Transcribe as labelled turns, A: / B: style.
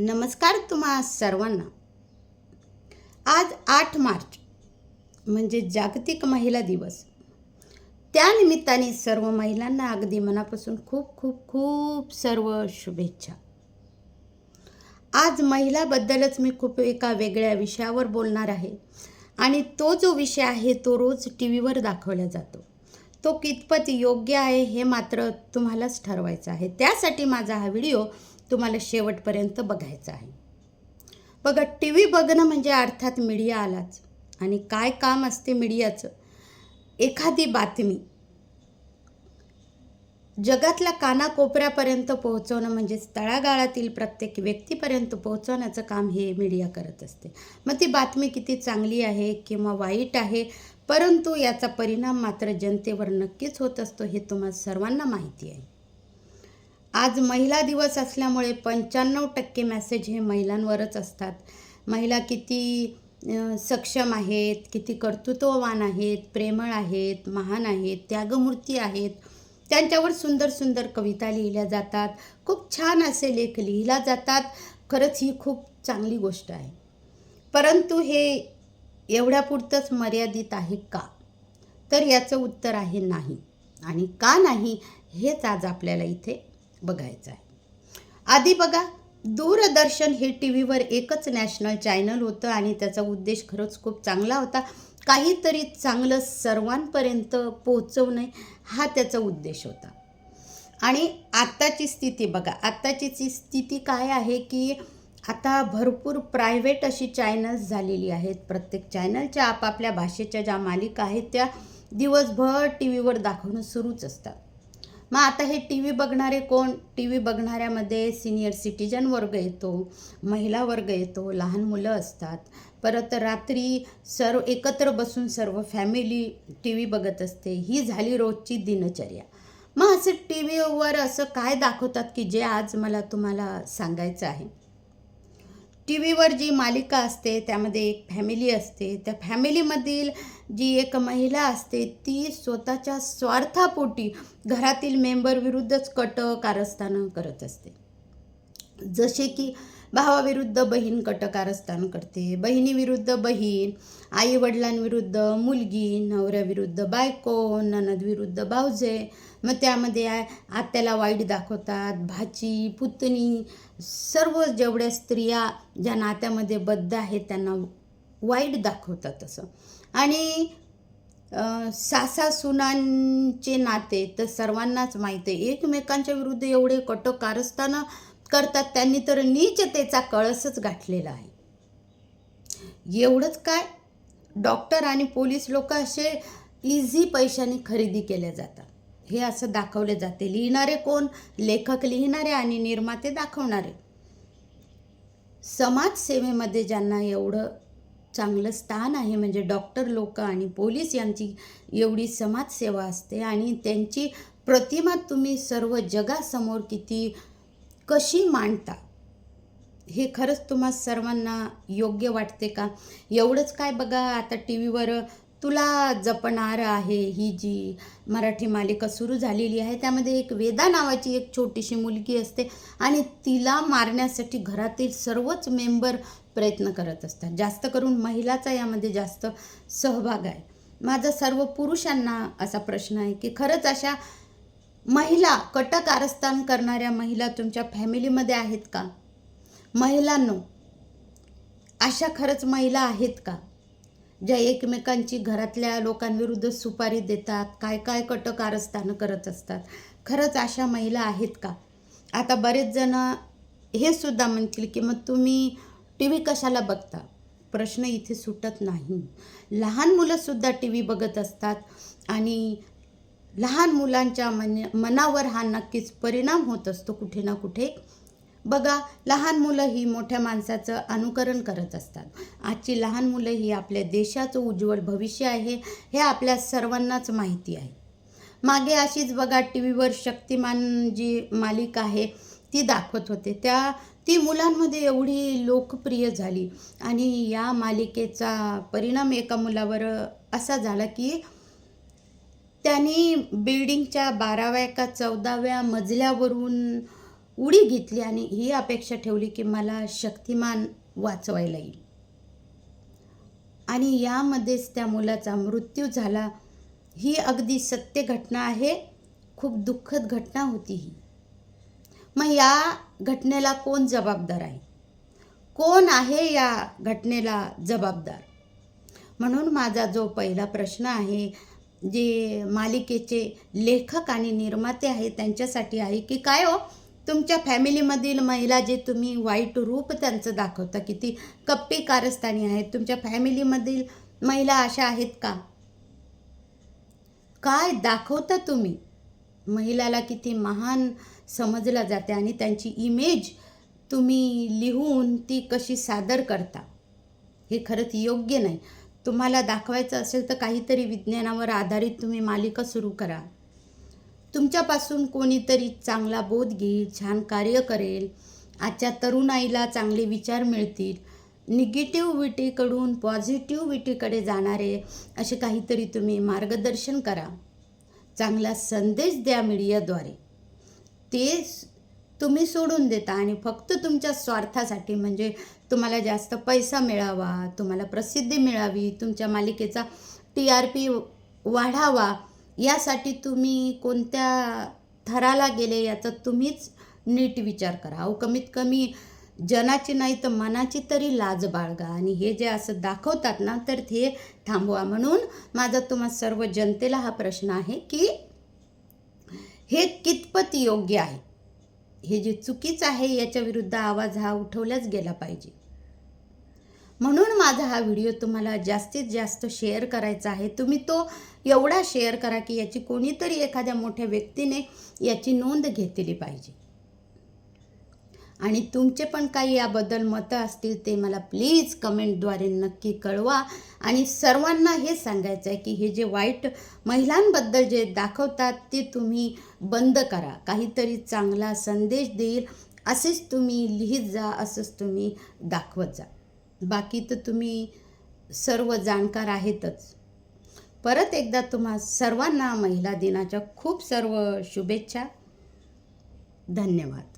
A: नमस्कार तुम्हा सर्वांना. आज आठ मार्च म्हणजे जागतिक महिला दिवस. त्यानिमित्ताने सर्व महिलांना अगदी मनापासून खूप खूप खूप सर्व शुभेच्छा. आज महिलाबद्दलच मी खूप एका वेगळ्या विषयावर बोलणार आहे. आणि तो जो विषय आहे तो रोज टी व्हीवर दाखवला जातो. तो कितपत योग्य आहे हे मात्र तुम्हालाच ठरवायचं आहे. त्यासाठी माझा हा व्हिडिओ तुम्हाला शेवटपर्यंत बघायचा आहे. बघा टी व्ही बघणं म्हणजे अर्थात मीडिया आलाच आणि काय काम असते मीडियाचं? एखादी बातमी जगातल्या कानाकोपऱ्यापर्यंत पोहोचवणं म्हणजेच तळागाळातील प्रत्येक व्यक्तीपर्यंत पोहोचवण्याचं काम हे मीडिया करत असते. मग ती बातमी किती चांगली आहे किंवा वाईट आहे परंतु याचा परिणाम मात्र जनतेवर नक्कीच होत असतो हे तुम्हा सर्वांना माहिती आहे. आज महिला दिवस असल्यामुळे पंच्याण्णव टक्के मॅसेज हे महिलांवरच असतात. महिला किती सक्षम आहेत किती कर्तृत्ववान आहेत प्रेमळ आहेत महान आहेत त्यागमूर्ती आहेत. त्यांच्यावर सुंदर सुंदर कविता लिहिल्या जातात. खूप छान असे लेख लिहिला जातात. खरंच ही खूप चांगली गोष्ट आहे. परंतु हे एवढ्यापुरतंच मर्यादित आहे का? तर याचं उत्तर आहे नाही. आणि का नाही हेच आज आपल्याला इथे बघायचं आहे. आधी बघा दूरदर्शन हे टी व्हीवर एकच नॅशनल चॅनल होतं आणि त्याचा उद्देश खरंच खूप चांगला होता. काहीतरी चांगलं सर्वांपर्यंत पोहोचवणे हा त्याचा उद्देश होता. आणि आत्ताची स्थिती बघा आत्ताची स्थिती काय आहे की आता भरपूर प्रायव्हेट अशी चॅनल्स झालेली आहेत. प्रत्येक चॅनलच्या आपापल्या भाषेच्या ज्या मालिका आहेत त्या दिवसभर टी व्हीवर दाखवणं सुरूच असतात. मग आता हे टी व्ही बघणारे कोण? टी व्ही बघणाऱ्यामध्ये सिनियर सिटीजन वर्ग येतो महिला वर्ग येतो लहान मुलं असतात. परत रात्री सर्व एकत्र बसून सर्व फॅमिली टी व्ही बघत असते. ही झाली रोजची दिनचर्या. मग असं टी व्हीवर असं काय दाखवतात की जे आज मला तुम्हाला सांगायचं आहे? टी व्हीवर जी मालिका असते त्यामध्ये एक फॅमिली असते. त्या फॅमिलीमधील जी एक महिला असते ती स्वतःच्या स्वार्थापोटी घरातील मेंबरविरुद्धच कट कारस्थानं करत असते. जसे की भावाविरुद्ध बहीण कटकारस्थान करते. बहिणीविरुद्ध बहीण आई वडिलांविरुद्ध मुलगी नवऱ्याविरुद्ध बायको ननदविरुद्ध भावजे मग त्यामध्ये आत्याला वाईट दाखवतात भाची पुतणी सर्व जेवढ्या स्त्रिया ज्या नात्यामध्ये बद्ध आहेत त्यांना वाईट दाखवतात असं. आणि सासा सुनांचे नाते तर सर्वांनाच माहीत आहे. एकमेकांच्या विरुद्ध एवढे कटक कारस्थानं करतात त्यांनी तर नीचतेचा कळसच गाठलेला आहे. एवढंच काय? डॉक्टर आणि पोलीस लोक असे इझी पैशाने खरेदी केल्या जातात. हे असं दाखवले जाते. लिहिणारे कोण? लेखक लिहिणारे आणि निर्माते दाखवणारे. समाजसेवेमध्ये ज्यांना एवढं चांगलं स्थान आहे म्हणजे डॉक्टर लोक आणि पोलीस यांची एवढी समाजसेवा असते आणि त्यांची प्रतिमा तुम्ही सर्व जगासमोर किती कशी मांडता? हे खरंच तुम्हा सर्वांना योग्य वाटते का? एवढंच काय बघा आता टी व्हीवर तुला जपणार आहे ही जी मराठी मालिका सुरू झालेली आहे त्यामध्ये एक वेदा नावाची एक छोटीशी मुलगी असते आणि तिला मारण्यासाठी घरातील सर्वच मेंबर प्रयत्न करत असतात. जास्त करून महिलाचा यामध्ये जास्त सहभाग आहे. माझा सर्व पुरुषांना असा प्रश्न आहे की खरंच अशा महिला कटक कारस्थान करणाऱ्या महिला तुमच्या फॅमिलीमध्ये आहेत का? महिलांनो अशा खरंच महिला आहेत का? ज्या एकमेकांची घरातल्या लोकांविरुद्ध सुपारी देतात काय काय कटक कारस्थानं करत असतात. खरंच अशा महिला आहेत का? आता बरेच जण हे सुद्धा म्हणतील की मग तुम्ही टी व्ही कशाला बघता? प्रश्न इथे सुटत नाही. लहान मुलंसुद्धा टी व्ही बघत असतात आणि लहान मुलांच्या मन मनावर हा नक्कीच परिणाम होत असतो कुठे ना कुठे. बघा लहान मुलं ही मोठ्या माणसाचं अनुकरण करत असतात. आजची लहान मुलं ही आपल्या देशाचं उज्ज्वल भविष्य आहे हे आपल्या सर्वांनाच माहिती आहे. मागे अशीच बघा टी व्हीवर शक्तिमान जी मालिका आहे ती दाखवत होते. त्या ती मुलांमध्ये एवढी लोकप्रिय झाली आणि या मालिकेचा परिणाम एका मुलावर असा झाला की त्यांनी बिल्डिंगच्या बाराव्या का चौदाव्या मजल्यावरून उडी घेतली आणि ही अपेक्षा ठेवली की मला शक्तिमान वाचवायला येईल. आणि यामध्येच त्या मुलाचा मृत्यू झाला. ही अगदी सत्य घटना आहे. खूप दुःखद घटना होती ही. मग या घटनेला कोण जबाबदार आहे? कोण आहे या घटनेला जबाबदार? म्हणून माझा जो पहिला प्रश्न आहे जे मालिकेचे लेखक आणि निर्माते आहेत त्यांच्यासाठी आहे की काय हो? तुमच्या फॅमिलीमधील महिला जे तुम्ही वाईट रूप त्यांचं दाखवता किती कप्पी कारस्थानी आहेत तुमच्या फॅमिलीमधील महिला अशा आहेत का? काय दाखवता तुम्ही? महिलाला किती महान समजलं जाते आणि त्यांची इमेज तुम्ही लिहून ती कशी सादर करता? हे खरंच योग्य नाही. तुम्हाला दाखवायचं असेल तर काहीतरी विज्ञानावर आधारित तुम्ही मालिका सुरू करा. तुमच्यापासून कोणीतरी चांगला बोध घेईल छान कार्य करेल आजच्या तरुणाईला चांगले विचार मिळतील. निगेटिव्हिटीकडून पॉझिटिव्हिटीकडे जाणारे असे काहीतरी तुम्ही मार्गदर्शन करा. चांगला संदेश द्या मीडियाद्वारे. ते तुम्ही सोडून देता आणि फक्त तुमच्या स्वार्थासाठी म्हणजे तुम्हाला जास्त पैसा मिळावा तुम्हाला प्रसिद्धी मिळावी तुमच्या मालिकेचा टी आर पी वाढावा यासाठी तुम्ही कोणत्या थराला गेले याचा तुम्हीच नीट विचार करा. अहो कमीत कमी जनाची नाही तर मनाची तरी लाज बाळगा आणि हे जे असं दाखवतात ना तर ते थांबवा म्हणून माझा तुम्हा सर्व जनतेला हा प्रश्न आहे की हे कितपत योग्य आहे? हे जे चुकीचं आहे याच्या विरुद्ध आवाज हा उठवलाच गेला पाहिजे. म्हणून माझा हा व्हिडिओ तुम्हाला जास्तीत जास्त शेअर करायचा आहे. तुम्ही तो एवढा शेअर करा की याची कोणीतरी एखाद्या मोठ्या व्यक्तीने याची नोंद घेतली पाहिजे. आणि तुमचे पण काही याबद्दल मतं असतील ते मला प्लीज कमेंटद्वारे नक्की कळवा. आणि सर्वांना हे सांगायचं आहे की हे जे वाईट महिलांबद्दल जे दाखवतात ते तुम्ही बंद करा. काहीतरी चांगला संदेश देईल असेच तुम्ही लिहित जा असंच तुम्ही दाखवत जा. बाकी तर तुम्ही सर्व जाणकार आहेतच. परत एकदा तुम्हा सर्वांना महिला दिनाच्या खूप सर्व शुभेच्छा. धन्यवाद.